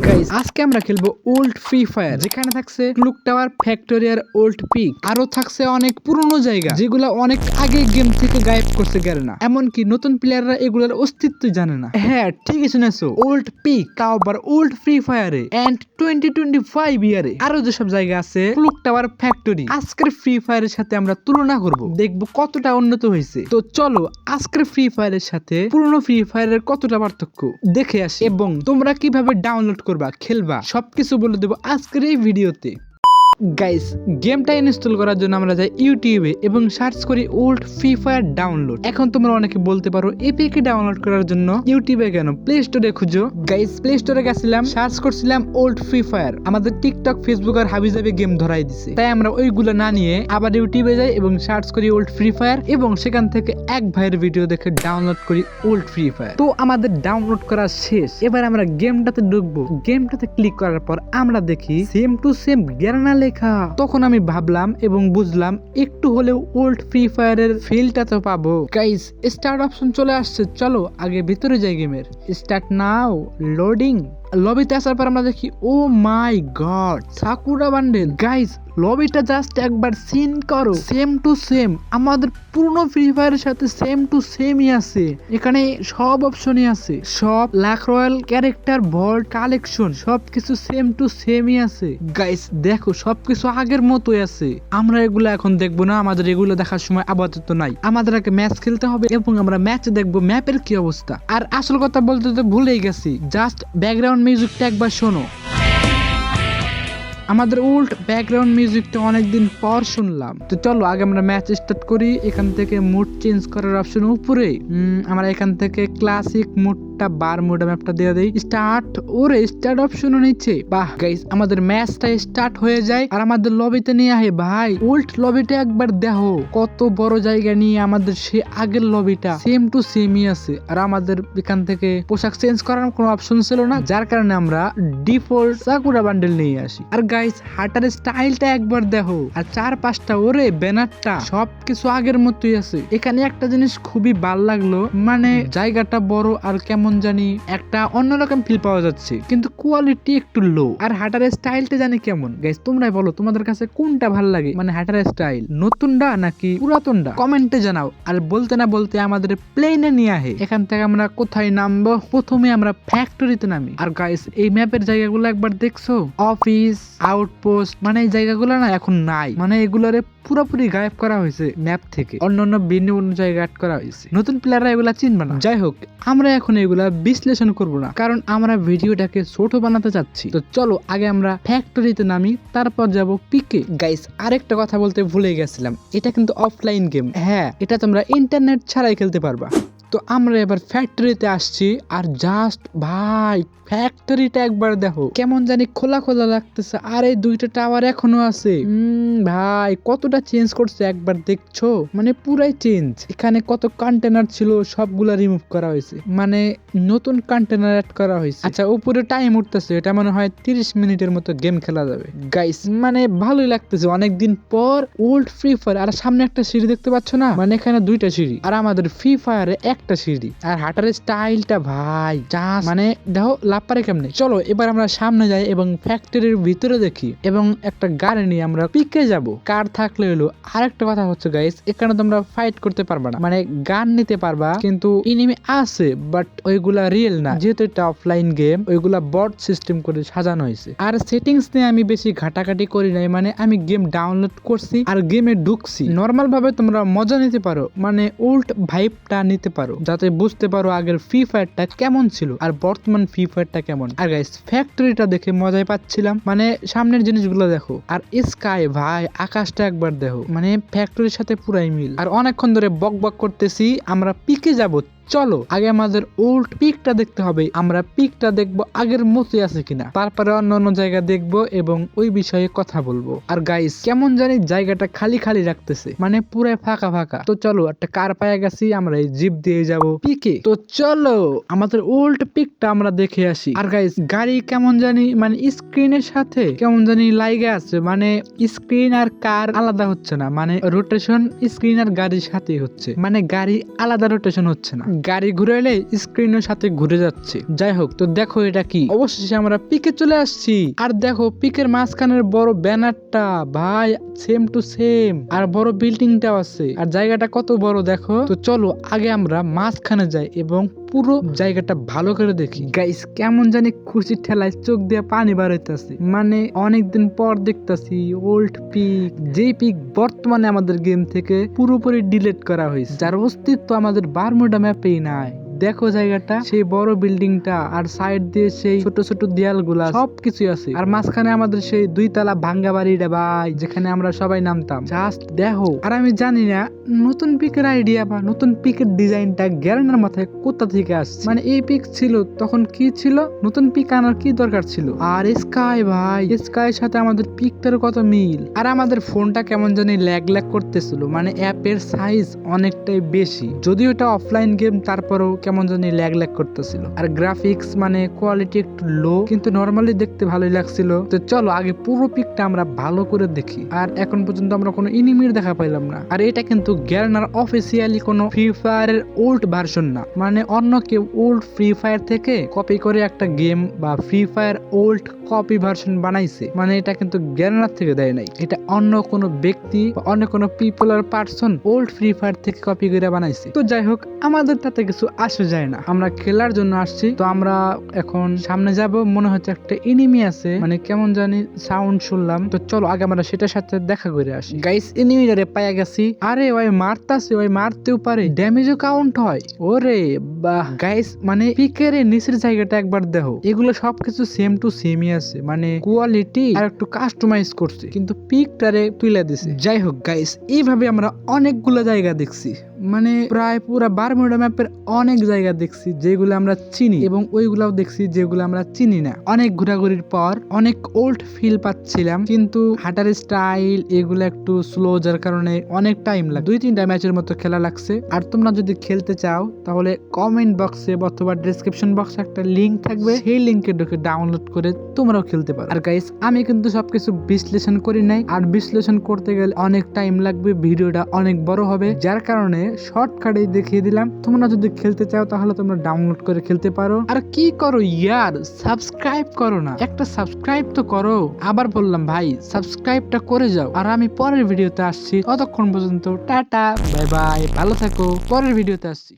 Good. Guys আজকে আমরা খেলব ওল্ড ফ্রি ফায়ার যেখানে থাকছে ক্লুক টাওয়ার ফ্যাক্টরিয়ার ওল্ড পিক আরও থাকছে অনেক পুরনো জায়গা, যেগুলো অনেক আগে গেম থেকে গায়েব করছে গেলে না এমনকি নতুন প্লেয়াররা এগুলোর অস্তিত্ব জানে না। হ্যাঁ ঠিকই শুনেছো ওল্ড পিক তাও আবার ওল্ড ফ্রি ফায়ারে এন্ড টোয়েন্টি টোয়েন্টি ফাইভ ইয়ারে আরও যেসব জায়গা আছে ক্লুক টাওয়ার ফ্যাক্টরি আজকের ফ্রি ফায়ারের সাথে আমরা তুলনা করব, দেখব কতটা উন্নত হয়েছে। তো চলো, আজকের ফ্রি ফায়ারের সাথে পুরনো ফ্রি ফায়ারের কতটা পার্থক্য দেখে আসি। এবং তোমরা কীভাবে ডাউনলোড করবা খেলবা সবকিছু বলে দেবো আজকের এই ভিডিওতে। গাইস গেমটা ইনস্টল করার জন্য আমরা যাই ইউটিউবে এবং সার্চ করি ওল্ড ফ্রি ফায়ার ডাউনলোড এখন তোমরা অনেকে বলতে পারো এপিকে ডাউনলোড করার জন্য ইউটিউবে কেন? প্লে স্টোরে খুঁজো। গাইস প্লে স্টোরে গেছিলাম সার্চ করছিলাম ওল্ড ফ্রি ফায়ার আমাদের টিকটক ফেসবুক আর হাবিজাবি গেম ধরাই দিছে। তাই আমরা ওইগুলো না নিয়ে আবার ইউটিউবে যাই এবং সার্চ করি ওল্ড ফ্রি ফায়ার এবং সেখান থেকে এক ভাইয়ের ভিডিও দেখে ডাউনলোড করি ওল্ড ফ্রি ফায়ার তো আমাদের ডাউনলোড করা শেষ। এবার আমরা গেমটাতে ঢুকবো। গেমটাতে ক্লিক করার পর আমরা দেখি সেম টু সেম গেরানা লেখা। তখন আমি ভাবলাম এবং বুঝলাম একটু হলেও ওল্ড ফ্রি ফায়ারের ফিলটা তো পাবো। গাইস, স্টার্ট অপশন চলে আসছে। চলো আগে ভিতরে যাই গেমের। Start now, loading. লবিতে আসার পর আমরা দেখি ও my god sakura bundle guys লবিটা just একবার সিন করো সেম টু সেম আমাদের পুরনো ফ্রি ফায়ারের সাথে সেম টু সেমই আছে। এখানে সব অপশনই আছে। সব luck royale character vault collection সবকিছু সেম টু সেমই আছে। গাইস দেখো, সবকিছু আগের মতোই আছে। আমরা এগুলো এখন দেখব না, আমাদের এগুলো দেখার সময় আপাতত নাই। আমাদের আগে ম্যাচ খেলতে হবে এবং আমরা ম্যাচ দেখব ম্যাপের কি অবস্থা। আর আসল কথা বলতে তো ভুলেই গেছি। জাস্ট ব্যাকগ্রাউন্ড মিউজিকটা একবার শোনো। আমাদের উল্ট ব্যাকগ্রাউন্ড মিউজিকটা অনেকদিন পর শুনলাম। তো চলো, আগে আমরা ম্যাচ স্টার্ট করি। এখান থেকে মুড চেঞ্জ করার অপশন উপরে আমরা এখান থেকে ক্লাসিক মুডটা বার মুড ম্যাপটা দিয়ে দেই। স্টার্ট ওরে স্টার্ট অপশনও নিচ্ছে। বাহ গাইস আমাদের ম্যাচটা স্টার্ট হয়ে যায়। আর আমাদের লবিতে নিয়ে আহে, ভাই, উল্ট লবিটা একবার দেখো। কত বড় জায়গা নিয়ে আমাদের সে আগের লবিটা সেম টু সেমই আছে। আর আমাদের এখান থেকে পোশাক চেঞ্জ করার কোনো অপশন ছিল না। যার কারণে আমরা ডিফল্ট সাকুরা বান্ডেল নিয়ে আসি। আর গাইস হাটার স্টাইলটা একবার দেখো। আর চার পাঁচটা ওরে, ব্যানারটা, সবকিছু আগের মতোই আছে। এখানে একটা জিনিস খুবই ভালো লাগল মানে জায়গাটা বড় আর কেমন জানি একটা অন্যরকম ফিল পাওয়া যাচ্ছে। কিন্তু কোয়ালিটি একটু লো আর হাটার স্টাইলটা জানি কেমন? গাইস তোমরাই বলো, তোমাদের কাছে কোনটা ভালো লাগে? মানে হাটার স্টাইল নতুনটা নাকি পুরাতনটা? কমেন্টে জানাও। আর বলতে না বলতে আমাদের প্লেনে নিয়ে আহে। এখান থেকে আমরা কোথায় নামবো? প্রথমে আমরা ফ্যাক্টরিতে নামি। আর গাইস এই ম্যাপের জায়গাগুলো একবার দেখছ? অফিস আউটপোস্ট মানে এই জায়গাগুলো না এখন নাই। মানে এগুলোরে পুরোপুরি গায়েব করা হয়েছে ম্যাপ থেকে। অন্য অন্য ভিন্ন অন্য জায়গায় অ্যাড করা হয়েছে। নতুন প্লেয়াররা এগুলা চিনবে না। যাই হোক, আমরা এখন এগুলা বিশ্লেষণ করব না। কারণ আমরা ভিডিওটাকে ছোট বানাতে চাচ্ছি। তো চলো, আগে আমরা ফ্যাক্টরিতে নামি, তারপর যাব পিকে গাইস আরেকটা কথা বলতে ভুলে গেছিলাম। এটা কিন্তু অফলাইন গেম হ্যাঁ এটা তোমরা ইন্টারনেট ছাড়াই খেলতে পারবা। তো আমরা এবার ফ্যাক্টরিতে আসছি আর জাস্ট ভাই ফ্যাক্টরিটা একবার দেখো। কেমন জানি খোলা খোলা লাগতেছে, আর এই দুইটা টাওয়ার এখনও আছে। ভাই, কতটা চেঞ্জ করছে একবার দেখছ? মানে পুরাই চেঞ্জ এখানে কত কন্টেনার ছিল, সবগুলা রিমুভ করা হয়েছে। মানে নতুন কন্টেনার অ্যাড করা হয়েছে। আচ্ছা উপরে টাইম উঠতেছে, এটা মনে হয় তিরিশ মিনিটের মতো গেম খেলা যাবে। গাইস মানে ভালোই লাগতেছে, অনেকদিন পর ওল্ড ফ্রি ফায়ার আর সামনে একটা সিঁড়ি দেখতে পাচ্ছ না? মানে এখানে দুইটা সিঁড়ি। আর আমাদের ফ্রি ফায়ারে একটা সিঁড়ি। আর হাটারের স্টাইলটা ভাই যা মানে দেখো লাভ পারে কেমনে? চলো, এবার আমরা সামনে যাই এবং ফ্যাক্টরির ভিতরে দেখি এবং একটা গাড়ি নিয়ে আমরা পিকে যাব। কার থাকলে হলো? আরেকটা কথা হচ্ছে গাইস এখানে তোমরা ফাইট করতে পারবা না। মানে গান নিতে পারবা, কিন্তু ইনিমি আছে বাট ওইগুলা রিয়েল না। যেহেতু এটা অফলাইন গেম ওইগুলা বট সিস্টেম করে সাজানো হয়েছে। আর সেটিংস নিয়ে আমি বেশি ঘাটাঘাটি করি নাই মানে আমি গেম ডাউনলোড করছি আর গেমে ঢুকছি। নর্মাল ভাবে তোমরা মজা নিতে পারো মানে উল্ট ভাইবটা নিতে পারো। যাতে বুঝতে পারো আগের ফ্রি ফায়ারটা কেমন ছিল আর বর্তমান ফ্রি ফায়ারটা কেমন। আর গাইস ফ্যাক্টরিটা দেখে মজায় পাচ্ছিলাম। মানে সামনের জিনিসগুলো দেখো। আর স্কাই ভাই, আকাশটা একবার দেখো। মানে ফ্যাক্টরির সাথে পুরাই মিল। আর অনেকক্ষণ ধরে বক বক করতেছি, আমরা পিকে যাব চলো, আগে আমাদের ওল্ড পিকটা দেখতে হবে। আমরা পিকটা দেখব আগের মতোই আছে কিনা। তারপরে অন্য অন্য জায়গা দেখব এবং ওই বিষয়ে কথা বলব। আর গাইস কেমন জানি জায়গাটা খালি খালি রাখতেছে। মানে পুরাই ফাঁকা ফাঁকা। তো চলো, একটা কার পায়ে গেছি, আমরা এই জিপ দিয়ে যাব পিকে তো চলো, আমাদের ওল্ড পিকটা আমরা দেখে আসি। আর গাইস গাড়ি কেমন জানি মানে স্ক্রিনের সাথে কেমন জানি লাইগে আছে। মানে স্ক্রিন আর কার আলাদা হচ্ছে না। মানে রোটেশন স্ক্রিন আর গাড়ির সাথেই হচ্ছে। মানে গাড়ি আলাদা রোটেশন হচ্ছে না। গাড়ি ঘুরে এলে স্ক্রিনের সাথে ঘুরে যাচ্ছে। যাই হোক, তো দেখো এটা কি। অবশেষে আমরা পিকে চলে আসছি। আর দেখো পিকের মাঝখানের বড় ব্যানারটা, ভাই সেম টু সেম আর বড় বিল্ডিংটাও আছে। আর জায়গাটা কত বড় দেখো। তো চলো, আগে আমরা মাঝখানে যাই এবং পুরো জায়গাটা ভালো করে দেখি। গাইস কেমন জানি খুশি ঠেলায় চোখ দিয়ে পানি বার হইতেছে। মানে অনেকদিন পর দেখতেছি ওল্ড পিক যে পিক বর্তমানে আমাদের গেম থেকে পুরোপুরি ডিলেট করা হয়েছে যার অস্তিত্ব আমাদের বারমুডা ম্যাপেই নাই। দেখো জায়গাটা, সেই বড় বিল্ডিংটা আর সাইড দিয়ে সেই ছোট ছোট দেয়ালগুলা সবকিছু আছে। আর মাঝখানে আমাদের সেই দুই তালা ভাঙ্গা বাড়িটা ভাই, যেখানে আমরা সবাই নামতাম। জাস্ট দেখো। আর আমি জানি না, নতুন পিকের আইডিয়া বা নতুন পিকের ডিজাইনটা গ্যারানের মাথায় কোথা থেকে আসছে? মানে এই পিক ছিল, তখন কি ছিল? নতুন পিক আনার কি দরকার ছিল? আর স্কাই ভাই স্কাইয়ের সাথে আমাদের পিকটার কত মিল? আর আমাদের ফোনটা কেমন জানি ল্যাগ ল্যাগ করতেছিল মানে অ্যাপের সাইজ অনেকটাই বেশি। যদিও এটা অফলাইন গেম তারপরেও কেমন জানি ল্যাগ ল্যাগ করতেছিল। আর গ্রাফিক্স মানে কোয়ালিটি একটু লো কিন্তু নর্মালি দেখতে ভালোই লাগছিল। তো চলো, আগে পুরো পিকটা আমরা ভালো করে দেখি। আর এখন পর্যন্ত আমরা কোনো ইনিমির দেখা পাইলাম না। আর এটা কিন্তু গ্যারনার অফিসিয়ালি কোনো ফ্রি ফায়ারের ওল্ড ভার্সন না। মানে অন্য কেউ ওল্ড ফ্রি ফায়ার থেকে কপি করে একটা গেম বা free fire old copy version বানাইছে। মানে এটা কিন্তু গ্যারনার থেকে দেয় নাই। এটা অন্য কোনো ব্যক্তি বা অন্য কোনো পিপল আর পার্সন ওল্ড ফ্রি ফায়ার থেকে কপি করে বানাইছে। তো যাই হোক, আমাদের তাতে কিছু আসে যায় না। আমরা খেলার জন্য আসছি। তো আমরা এখন সামনে যাব। মনে হচ্ছে একটা এনিমি আছে। মানে কেমন জানি সাউন্ড শুনলাম। তো চলো, আগে আমরা সেটার সাথে দেখা করে আসি। গাইস এনিমিটারে পাইয়া গেছি। আরে, ওই মারতাছে, ওই মারতেও পারে। ড্যামেজও কাউন্ট হয়। ওরে বাহ। গাইস মানে পিকের নিচের জায়গাটা একবার দেখো। এগুলো সবকিছু সেম টু সেমই আছে। মানে কোয়ালিটি আর একটু কাস্টমাইজ করছে। কিন্তু পিকটারে তুলে দিছে। যাই হোক গাইস এইভাবে আমরা অনেকগুলো জায়গা দেখছি। মানে প্রায় পুরা বারমুডা ম্যাপের অনেক জায়গা দেখছি যেগুলো আমরা চিনি এবং ওইগুলাও দেখছি যেগুলো আমরা চিনি না। অনেক ঘোরাঘুরির পর অনেক ওল্ড ফিল পাচ্ছিলাম, কিন্তু হাঁটার স্টাইল এগুলো একটু স্লো যার কারণে অনেক টাইম লাগে দুই তিনটা ম্যাচের মতো খেলা লাগছে। আর তোমরা যদি খেলতে চাও, তাহলে কমেন্ট বক্সে অথবা ডিসক্রিপশন বক্সে একটা লিঙ্ক থাকবে। সেই লিংকে ঢুকে ডাউনলোড করে তোমরাও খেলতে পারো। আর গাইস আমি কিন্তু সবকিছু বিশ্লেষণ করি নাই। আর বিশ্লেষণ করতে গেলে অনেক টাইম লাগবে, ভিডিওটা অনেক বড় হবে। যার কারণে শর্টকাটে দেখিয়ে দিলাম। তোমরা যদি খেলতে চাও, তাহলে তোমরা ডাউনলোড করে খেলতে পারো। আর কি করো ইয়ার? সাবস্ক্রাইব করো না। একটা সাবস্ক্রাইব তো করো। আবার বললাম, ভাই সাবস্ক্রাইবটা করে যাও। আর আমি পরের ভিডিওতে আসছি। ততক্ষণ পর্যন্ত, টাটা, বাই বাই, ভালো থাকো। পরের ভিডিওতে আসছি।